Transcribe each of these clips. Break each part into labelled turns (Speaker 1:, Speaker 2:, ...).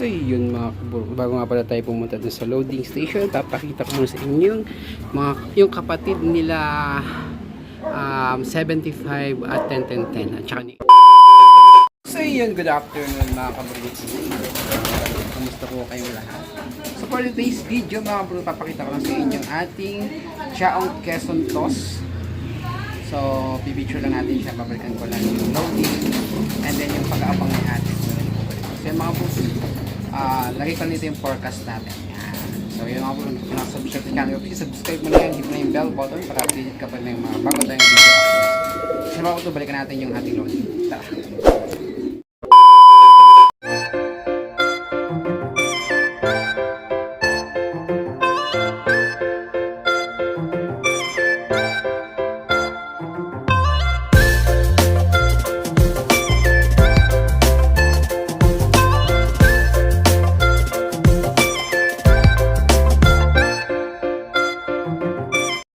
Speaker 1: So yun mga kaburo, bago nga pala tayo pumunta dun sa loading station, papakita ko muna sa inyo yung, mga, yung kapatid nila um, 75 at 10-10-10 at saka ni So yun, good afternoon mga kaburo. Kamusta po kayong lahat? So for today's video mga kaburo, papakita ko lang sa inyo yung ating Chaong Quezon Toss. So, pipicture lang natin siya, babalikan ko lang yung loading and then yung pag-aabang ni ate. So yung mga puso, lagi ko nito yung forecast natin. So yung mga puso, kung nakasubscribe sa channel, please subscribe mo na yan, hit mo na yung bell button para updated ka pa ng mga bago tayong video uploads. So puso, balikan natin yung ating loading. Tara!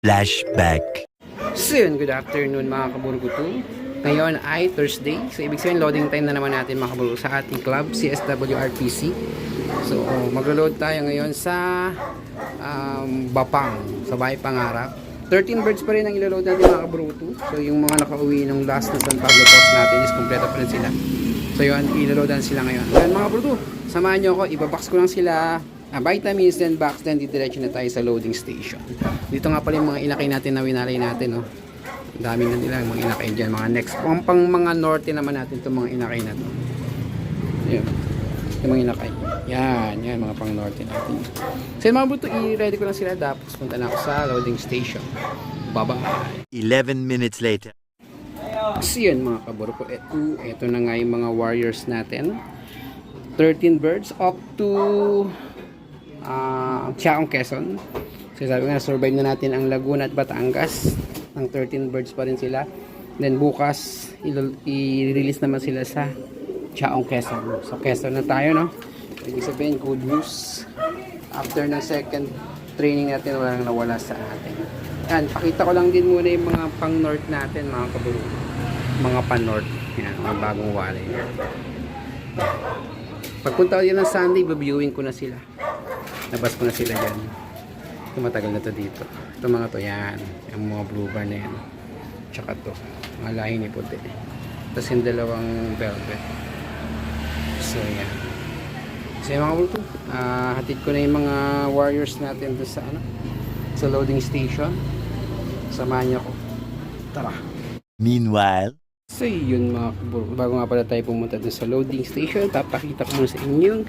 Speaker 2: Flashback.
Speaker 1: So good afternoon mga kaburgutu. Ngayon ay Thursday. So ibig sabihin loading time na naman natin mga kaburgutu sa ating club, CSWRPC. So maglo-load tayo ngayon sa um, Bapang, sa Bahay Pangarap. 13 birds pa rin ang ilo-load natin mga kaburgutu. So yung mga nakauwi ng last na San Pablo Toss natin is kompleto pa rin sila. So yun, ilo-loadan sila ngayon. Ngayon mga kaburgutu, samahan nyo ako, ibabox ko lang sila ah, vitamins then box then didiretso na tayo sa loading station. Dito nga pala yung mga inakay natin na winalay natin no ang dami na nila mga inakay dyan. Mga next pang, pang mga norte naman natin itong mga inakay na to. Yun yung mga inakay. Yan yan mga pang norte natin. So yung mga buto i-ready ko lang sila. Tapos punta na ako sa loading station. Bye bye
Speaker 2: 11 minutes later.
Speaker 1: So yun mga kaburo ko, eto, eto na nga yung mga warriors natin. 13 birds up to uh, Chaong Quezon. So sabi nga, survive na natin ang Laguna at Batangas. Ang 13 birds pa rin sila. Then bukas, i-release naman sila sa Chaong Quezon. So Quezon na tayo, no? Ibig sabihin, good news. After ng second training natin, walang nawala sa atin. Yan, pakita ko lang din muna yung mga pang-north natin, mga kaburo. Mga pan-north. Yan, mga bagong walay. Pagpunta ko din ng Sunday, babiewing ko na sila. Labas ko na sila dyan. Ito matagal na to dito. Ito mga to, yan. Yung mga blue bar na yan. Tsaka to. Mga lahi ni puti. Tapos yung dalawang velvet. So, yan. So, yung mga bulto. ah hatid ko na yung mga warriors natin doon sa ano sa loading station. Samahan niyo ako. Tara.
Speaker 2: Meanwhile,
Speaker 1: So yun mga kaburo, bago nga pala tayo pumunta dun sa loading station, papakita ko muna sa inyo yung,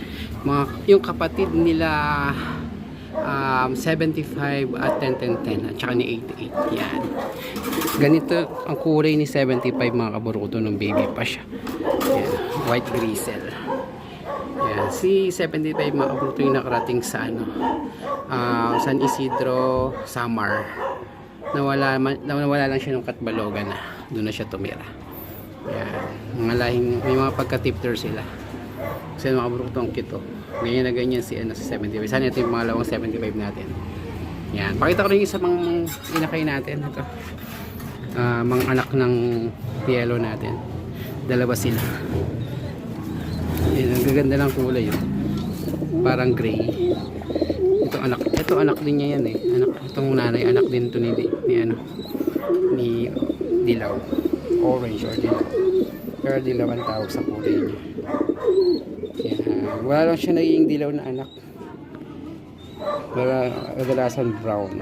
Speaker 1: mga, yung kapatid nila um, 75 at 10-10-10 at saka ni 88 yan. Ganito ang kulay ni 75 mga kaburuto nung baby pa siya. Yan, white gristle. Yan, si 75 mga kaburuto yung nakarating sa ano ah, San Isidro Samar. Nawala, nawala lang siya ng Katbalogan na doon na siya tumira yan. Mga lahing, may mga pagka-tipter sila. Kasi mga kaburukto ang kito. Ganyan na ganyan si, ano, si 75. Sana ito yung mga lawang 75 natin. Yan. Pakita ko rin yung isa mga inakay natin. Ito. Ah, mga anak ng yellow natin. Dalawa sila. Yan. Ang gaganda ng kulay. Oh. Parang gray. Ito anak, ito anak din niya yan eh. Anak, itong nanay, anak din to ni, ni ano, ni Dilaw. Orange or Dilaw. Pero Dilaw ang tawag sa kulay niya. Yan. Wala lang siya naging dilaw na anak. Wala, kadalasan brown.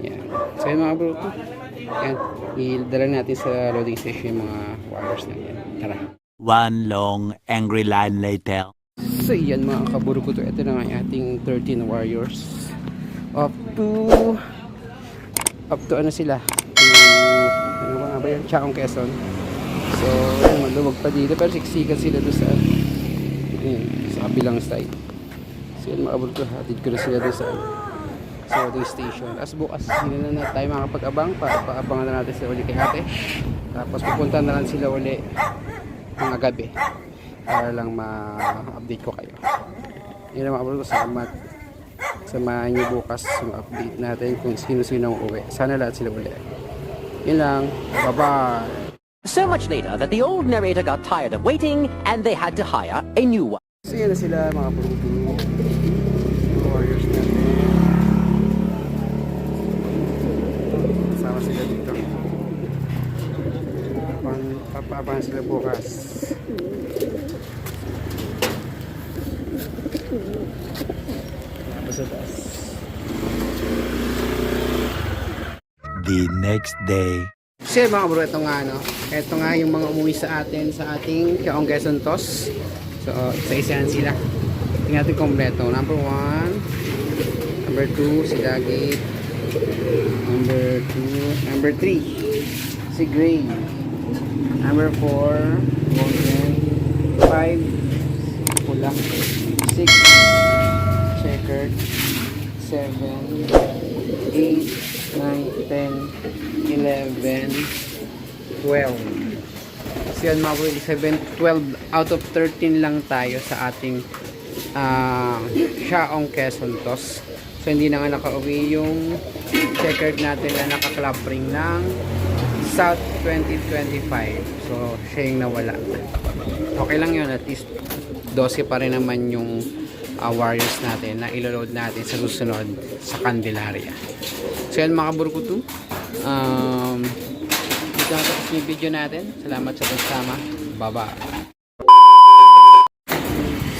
Speaker 1: Yan. So yung mga bro yan. Idala natin sa loading station yung mga wires na yan. Tara.
Speaker 2: one long angry line later.
Speaker 1: So yan mga kaburo ko to. Ito na nga yung ating 13 warriors. Up to up to ano sila? To, ano ba nga ba yan? Chaong Quezon. So, yun, maluwag pa dito. Pero siksikan sila doon sa yun, sa kabilang side. So yan mga kaburo ko. Hatid ko na sila doon sa sa loading station. As bukas, hindi na na tayo makapag-abang para paabangan na natin sila uli kay ate. Tapos pupunta na lang sila uli mga gabi para lang ma-update ko kayo. Yun ang mga bro, salamat. Samahan niyo bukas yung update natin kung sino-sino ang uwi. Sana lahat sila uli. Yun lang. Bye-bye!
Speaker 3: So much later that the old narrator got tired of waiting and they had to hire a new one.
Speaker 1: So yun na sila mga bruto. Warriors natin. Kasama sila dito. Papan, papapan sila bukas. Tapos sa taas.
Speaker 2: The next day.
Speaker 1: Yun, mga bro, ito nga no. Ito nga yung mga umuwi sa atin sa ating Kaong Quezon Tos. So, isa-isahan sila. Tingnan natin kompleto. Number 1. Number 2, si Dagit. Number 2. Number 3, si Gray. Number 4, Golden. 5, pula. 6, checkered. 7, 8, 9, 10, 11, 12. So yun mga bro, 7, 12 out of 13 lang tayo sa ating uh, Shaong Quezon Tos. So hindi na nga nakauwi yung checkered natin na naka-club ring ng South 2025. So siya yung nawala. Okay lang yun, at least 12 pa rin naman yung uh, Warriors natin na iloload natin sa susunod sa Candelaria. So yan mga burkutu. Um, dito na tapos yung video natin. Salamat sa pagsama. Bye-bye.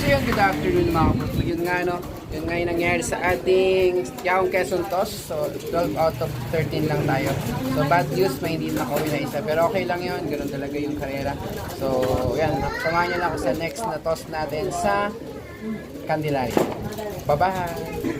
Speaker 1: So yun, good afternoon mga burkutu. Yun nga no, yun nga yung nangyari sa ating Yaong Quezon Toss. So 12 out of 13 lang tayo. So bad news, may hindi nakauwi na isa. Pero okay lang yun, ganun talaga yung karera. So yan, samahan nyo lang ako sa next na toss natin sa Candelaria. Bye-bye!